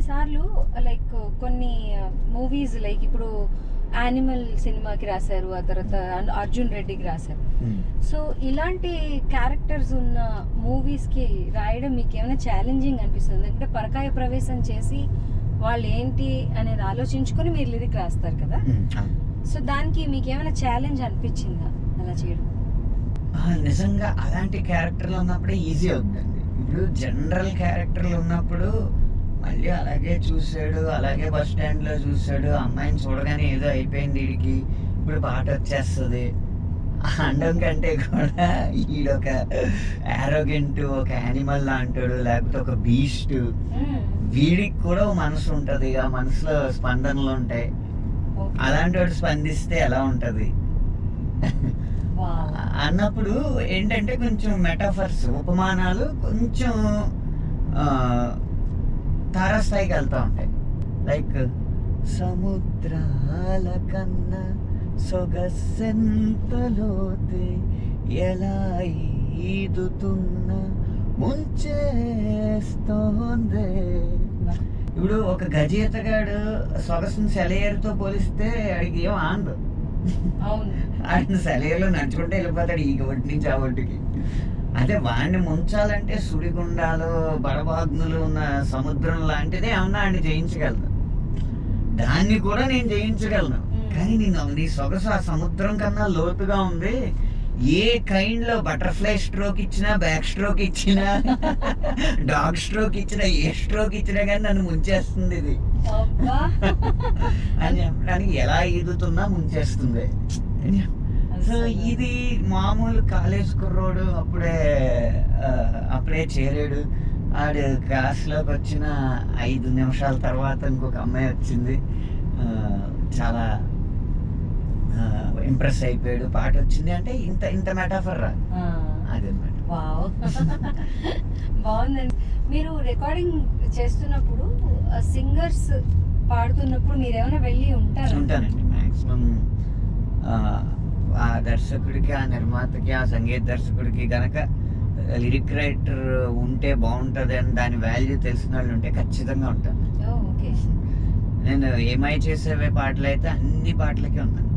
కొన్నిసార్లు లైక్ కొన్ని movies like ఇప్పుడు యానిమల్ సినిమాకి రాశారు ఆ తర్వాత అర్జున్ రెడ్డికి రాశారు. సో ఇలాంటి క్యారెక్టర్స్ ఉన్న మూవీస్కి రాయడం మీకు ఏమైనా ఛాలెంజింగ్ అనిపిస్తుంది? ఎందుకంటే పరకాయ ప్రవేశం చేసి వాళ్ళు ఏంటి అనేది ఆలోచించుకొని మీరు లిరిక్ రాస్తారు కదా? సో దానికి మీకు ఏమైనా ఛాలెంజ్ అనిపించిందా అలా చేయడం? నిజంగా అలాంటి క్యారెక్టర్లు ఉన్నప్పుడే ఈజీ అవుతుందండి ఇప్పుడు జనరల్ క్యారెక్టర్లు ఉన్నప్పుడు మళ్ళీ అలాగే చూసాడు అలాగే బస్ స్టాండ్లో చూసాడు అమ్మాయిని చూడగానే ఏదో అయిపోయింది వీడికి ఇప్పుడు పాట వచ్చేస్తుంది. అండం కంటే కూడా ఈడొక ఆరోగెంట్ ఒక యానిమల్ లాంటాడు లేకపోతే ఒక బీస్ట్ వీడికి కూడా మనసు ఉంటది. ఆ మనసులో స్పందనలు ఉంటాయి. అలాంటి వాడు స్పందిస్తే ఎలా ఉంటది? అన్నప్పుడు ఏంటంటే కొంచెం మెటాఫర్స్ ఉపమానాలు కొంచెం తారాస్థాయికి వెళ్తూ ఉంటాయి. లైక్ సముద్రాల కన్నా సొగసెంతలోతే ఎలా ఈదుతున్న ముంచేస్తోందే. ఇప్పుడు ఒక గజేతగాడు సొగసుని సెలయేరుతో పోలిస్తే అడిగి ఏం ఆందు. అవును. ఆయన సెలవులో నడుచుకుంటే వెళ్ళిపోతాడు ఈ ఒడ్డు నుంచి ఆ ఒడ్డుకి అదే వాడిని ముంచాలంటే సుడిగుండాలు బడబాగ్నులు ఉన్న సముద్రం లాంటిదే ఏమన్నా ఆయన జయించగలను. దాన్ని కూడా నేను జయించగలను. కానీ నేను నీ సొగసు ఆ సముద్రం కన్నా లోతుగా ఉంది. ఏ కైండ్లో బటర్ఫ్లై స్ట్రోక్ ఇచ్చినా బ్యాక్ స్ట్రోక్ ఇచ్చినా డాగ్ స్ట్రోక్ ఇచ్చినా ఏ స్ట్రోక్ ఇచ్చినా కానీ నన్ను ముంచేస్తుంది ఇది. అని చెప్పడానికి ఎలా ఈదుతున్నా ముంచేస్తుంది. సో ఇది మామూలు కాలేజ్ కుర్రోడు అప్పుడే అప్పుడే చేరాడు. ఆడు క్లాస్లోకి వచ్చిన ఐదు నిమిషాల తర్వాత ఇంకొక అమ్మాయి వచ్చింది. చాలా ఇంప్రెస్ అయిపోయాడు. పాట వచ్చింది అంటే ఇంత ఇంత మెటాఫర్ రా. అదనమాట బాగుందండి. మీరు రికార్డింగ్ చేస్తున్నప్పుడు సింగర్స్ పాడుతున్నప్పుడు మీరు ఏమైనా వెళ్ళి ఉంటారా? ఉంటానండి. మ్యాక్సిమం ఆ దర్శకుడికి ఆ నిర్మాతకి ఆ సంగీత దర్శకుడికి గనక లిరిక్ రైటర్ ఉంటే బాగుంటుంది అని దాని వాల్యూ తెలిసిన వాళ్ళు ఉంటే ఖచ్చితంగా ఉంటాను. నేను ఏమై చేసేవే పాటలు అయితే అన్ని పాటలకి ఉన్నాను.